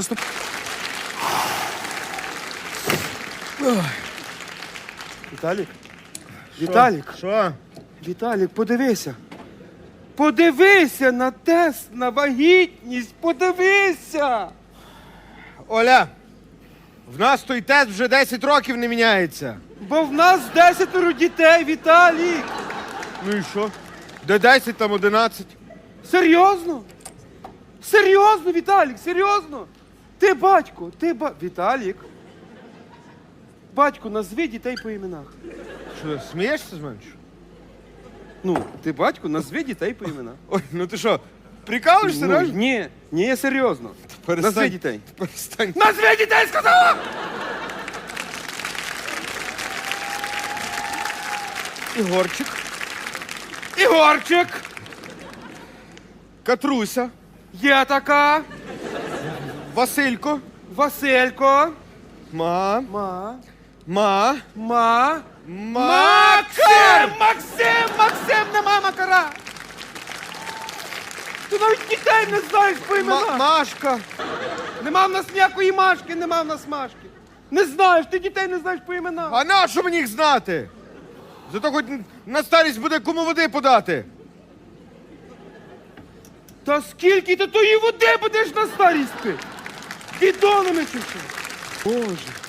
Стоп. Віталік. Віталік. Що? Віталік, подивися. Подивися на тест на вагітність. Подивися. Оля, в нас той тест вже 10 років не міняється. Бо в нас десятеро дітей, Віталік. Ну і що? Де 10, там 11. Серйозно? Серйозно, Віталік, серйозно? Ти батько, ти ба... Віталік. Батько, назви дітей по іменах. Що, смієшся з мене? що? Ну, ти батько, назви дітей по іменах. Ой, ну ти що, прикалуєшся, Ну, ну, ні, ні, серйозно. Назви дітей. Перестань. Назви дітей, сказала! Ігорчик, Ігорчик! Катруся, Є така. Василько, Василько. ма, Ма. ма, Ма. Максим! Максим! Максим! Нема Макара! Ти навіть дітей не знаєш по іменах. Машка. Нема в нас ніякої Машки, нема в нас Машки. Не знаєш, ти дітей не знаєш по іменах. А на що мені їх знати? Зато хоч на старість буде кому води подати. Та скільки ти тої води будеш на старість пити? Бідонами чи що? Боже.